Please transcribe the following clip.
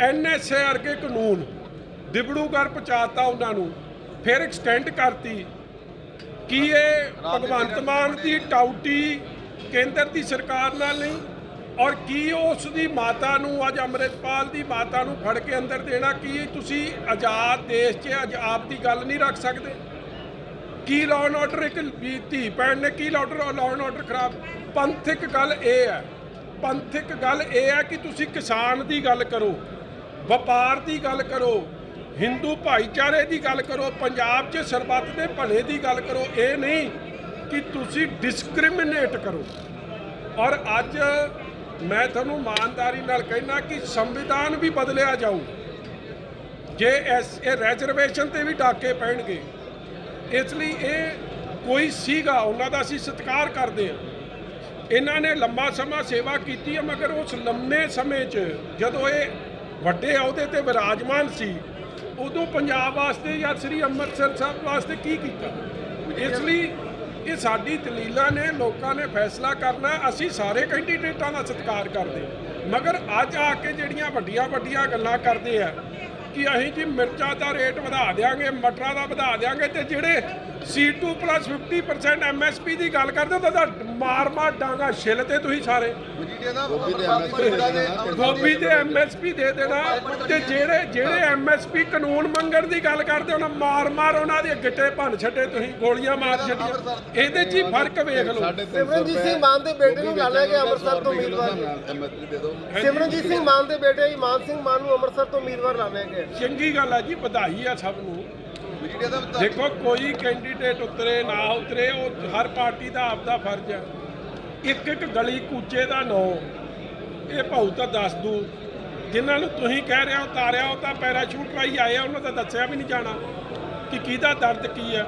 NSA ਵਰਗੇ ਕਾਨੂੰਨ ਦਿਬੜੂਗੜ ਪਹੁੰਚਾਤਾ ਉਹਨਾਂ ਨੂੰ, ਫਿਰ ਐਕਸਟੈਂਡ ਕਰਤੀ ਕੀ ਇਹ ਭਗਵੰਤ ਮਾਨ ਦੀ ਟਾਊਟੀ ਕੇਂਦਰ ਦੀ ਸਰਕਾਰ ਨਾਲ ਨਹੀਂ ਔਰ ਕੀ ਉਸ ਦੀ ਮਾਤਾ ਨੂੰ, ਅੱਜ ਅੰਮ੍ਰਿਤਪਾਲ ਦੀ ਮਾਤਾ ਨੂੰ ਫੜ ਕੇ ਅੰਦਰ ਦੇਣਾ, ਕੀ ਤੁਸੀਂ ਆਜ਼ਾਦ ਦੇਸ਼ 'ਚ ਆਜ਼ਾਦ ਦੀ ਗੱਲ ਨਹੀਂ ਰੱਖ ਸਕਦੇ? ਕੀ ਲਾਅ ਐਂਡ ਆਰਡਰ ਇੱਕ ਧੀ ਭੈਣ ਨੇ ਕੀ ਲਾਅ ਲਾਅ ਐਂਡ ਆਰਡਰ ਖਰਾਬ? ਪੰਥਕ ਗੱਲ ਇਹ ਹੈ, ਪੰਥਕ ਗੱਲ ਇਹ ਹੈ ਕਿ ਤੁਸੀਂ ਕਿਸਾਨ ਦੀ ਗੱਲ ਕਰੋ। ਵਪਾਰ ਦੀ ਗੱਲ ਕਰੋ, ਹਿੰਦੂ ਭਾਈਚਾਰੇ ਦੀ ਗੱਲ ਕਰੋ, ਪੰਜਾਬ 'ਚ ਸਰਬੱਤ ਦੇ ਭਲੇ ਦੀ ਗੱਲ ਕਰੋ, ਇਹ ਨਹੀਂ ਕਿ ਤੁਸੀਂ ਡਿਸਕ੍ਰਿਮੀਨੇਟ ਕਰੋ। ਔਰ ਅੱਜ ਮੈਂ ਤੁਹਾਨੂੰ ਇਮਾਨਦਾਰੀ ਨਾਲ ਕਹਿਣਾ ਕਿ ਸੰਵਿਧਾਨ ਵੀ ਬਦਲਿਆ ਜਾਊ। ਜੇ ਇਸ, ਇਹ ਰਿਜ਼ਰਵੇਸ਼ਨ ਤੇ ਵੀ ਡਾਕੇ ਪੈਣਗੇ। ਇਸ ਲਈ ਇਹ ਕੋਈ ਸੀਗਾ, ਉਹਨਾਂ ਦਾ ਅਸੀਂ ਸਤਿਕਾਰ ਕਰਦੇ ਹਾਂ। ਇਹਨਾਂ ਨੇ ਲੰਮਾ ਸਮਾਂ ਸੇਵਾ ਕੀਤੀ ਹੈ, ਮਗਰ ਉਸ ਲੰਮੇ ਸਮੇਂ 'ਚ ਜਦੋਂ ਇਹ ਵੱਡੇ ਅਹੁਦੇ ਤੇ ਵਿਰਾਜਮਾਨ ਸੀ। ਉਦੋਂ ਪੰਜਾਬ ਵਾਸਤੇ ਜਾਂ ਸ੍ਰੀ ਅੰਮ੍ਰਿਤਸਰ ਸਾਹਿਬ ਵਾਸਤੇ ਕੀ ਕੀਤਾ? ਇਸ ਲਈ ਇਹ ਸਾਡੀ ਦਲੀਲਾਂ ਨੇ ਲੋਕਾਂ ਨੇ ਫੈਸਲਾ ਕਰਨਾ ਅਸੀਂ ਸਾਰੇ ਕੈਂਡੀਡੇਟਾਂ ਦਾ ਸਤਿਕਾਰ ਕਰਦੇ। ਮਗਰ ਅੱਜ ਆ ਕੇ ਜਿਹੜੀਆਂ ਵੱਡੀਆਂ ਵੱਡੀਆਂ ਗੱਲਾਂ ਕਰਦੇ ਆ ਕਿ ਅਸੀਂ ਜੀ ਮਿਰਚਾਂ ਦਾ ਰੇਟ ਵਧਾ ਦੇਾਂਗੇ ਮਟਰਾਂ ਦਾ ਵਧਾ ਦੇਾਂਗੇ ਤੇ ਜਿਹੜੇ C2 50% MSP ਦੀ ਗੱਲ ਕਰਦੇ ਹੋ ਤਾਂ ਮਾਰ ਮਾਰ ਡਾਂਗਾ ਛਿੱਲ ਤੇ ਤੁਸੀਂ ਸਾਰੇ। ਗੋਭੀ ਤੇ MSP ਤੇ ਦੇ ਦੇਣਾ ਤੇ ਜਿਹੜੇ ਜਿਹੜੇ ਐਮਐਸਪੀ ਕਾਨੂੰਨ ਮੰਗਣ ਦੀ ਗੱਲ ਕਰਦੇ ਉਹਨਾਂ ਮਾਰ ਮਾਰ ਉਹਨਾਂ ਦੇ ਗਿੱਟੇ ਭੰਨ ਛੱਡੇ ਤੁਸੀਂ ਗੋਲੀਆਂ ਮਾਰ ਛੱਡੀਆਂ। ਇਹਦੇ 'ਚ ਹੀ ਫ਼ਰਕ ਵੇਖ ਲਓ। ਸਿਮਰਨਜੀਤ ਸਿੰਘ ਮਾਨ ਦੇ ਬੇਟੇ ਨੂੰ ਲਾਣਾ ਗਿਆ ਵੇਚਣ ਅੰਮ੍ਰਿਤਸਰ ਤੋਂ ਉਮੀਦਵਾਰ। MSP ਸਿਮਰਨਜੀਤ ਸਿੰਘ ਮਾਨ ਦੇ ਬੇਟੇ ਮਾਨ ਸਿੰਘ ਮਾਨ ਨੂੰ ਅੰਮ੍ਰਿਤਸਰ ਤੋਂ ਉਮੀਦਵਾਰ ਲਾਣਾ ਗਿਆ ਚੰਗੀ ਗੱਲ ਆ ਜੀ ਵਧਾਈ ਆ ਸਭ ਨੂੰ। ਦੇਖੋ, ਕੋਈ ਕੈਂਡੀਡੇਟ ਉਤਰੇ, ਨਾ ਉਤਰੇ, ਉਹ ਹਰ ਪਾਰਟੀ ਦਾ ਆਪਦਾ ਫਰਜ਼ ਹੈ। ਇੱਕ ਇੱਕ ਗਲੀ ਕੂਚੇ ਦਾ ਨਾਂ, ਇਹ ਭਾਊ ਤਾਂ ਦੱਸ ਦੂ। ਜਿਨ੍ਹਾਂ ਨੂੰ ਤੁਸੀਂ ਕਹਿ ਰਹੇ ਹੋ, ਉਤਾਰਿਆ, ਉਹ ਤਾਂ ਪੈਰਾਸ਼ੂਟ ਰਾਈ ਆਏ ਆ, ਉਹਨਾਂ ਦਾ ਦੱਸਿਆ ਵੀ ਨਹੀਂ ਜਾਣਾ ਕਿ ਕਿਹਦਾ ਦਰਦ ਕੀ ਹੈ।